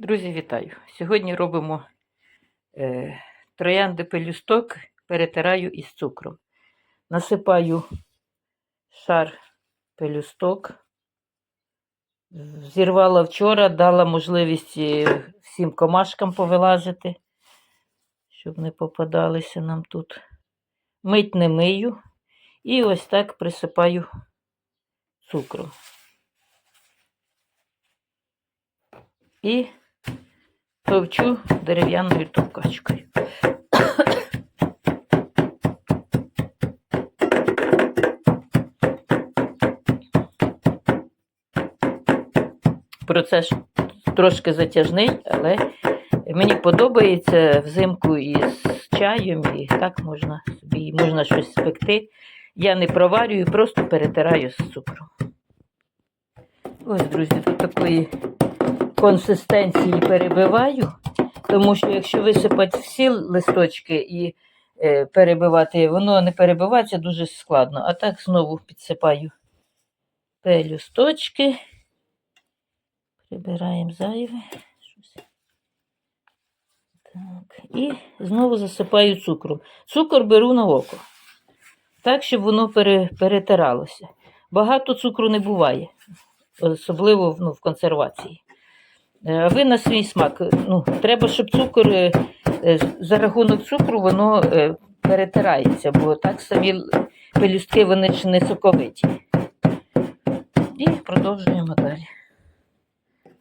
Друзі, вітаю! Сьогодні робимо е, троянди пелюсток, перетираю із цукром. Насипаю шар пелюсток. Зірвала вчора, дала можливість е, всім комашкам повилазити, щоб не попадалися нам тут. Мить не мию. І ось так присипаю цукром. І товчу дерев'яною товкачкою. Процес трошки затяжний, але мені подобається взимку із чаєм, і так можна собі можна щось спекти. Я не проварюю, просто перетираю з цукром. Ось, друзі, до такої консистенції перебиваю, тому що якщо висипати всі листочки і е, перебивати, воно не перебивається дуже складно. А так знову підсипаю пелюсточки. Прибираємо зайве. Так. І знову засипаю цукром. Цукор беру на око. Так, щоб воно пере, перетиралося. Багато цукру не буває, особливо ну, в консервації. Е, ви на свій смак. Ну, треба, щоб цукор е, е, за рахунок цукру воно перетирається, бо так самі пелюстки вони ж не соковиті. І продовжуємо далі.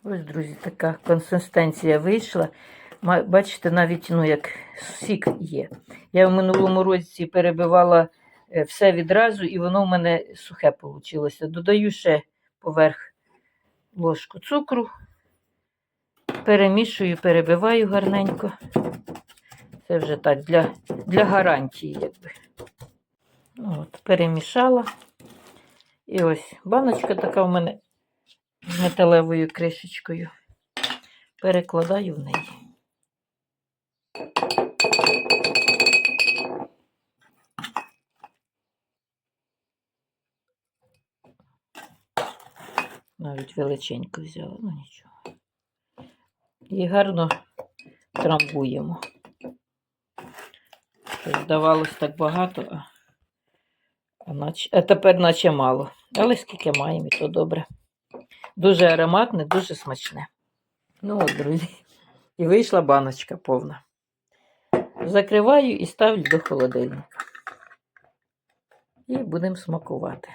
Ось, друзі, така консистенція вийшла. Бачите, навіть ну, як сік є. Я в минулому році перебивала все відразу, і воно в мене сухе вийшло. Додаю ще поверх ложку цукру, перемішую, перебиваю гарненько. Це вже так для, для гарантії, якби. Ну, От, перемішала. І ось баночка така в мене з металевою кришечкою. Перекладаю в неї. Навіть величенько взяла, ну нічого. І гарно трамбуємо. Здавалось так багато, а, наче, а тепер наче мало. Але скільки маємо, і то добре. Дуже ароматне, дуже смачне. Ну от, друзі, і вийшла баночка повна. Закриваю і ставлю до холодильника. І будемо смакувати.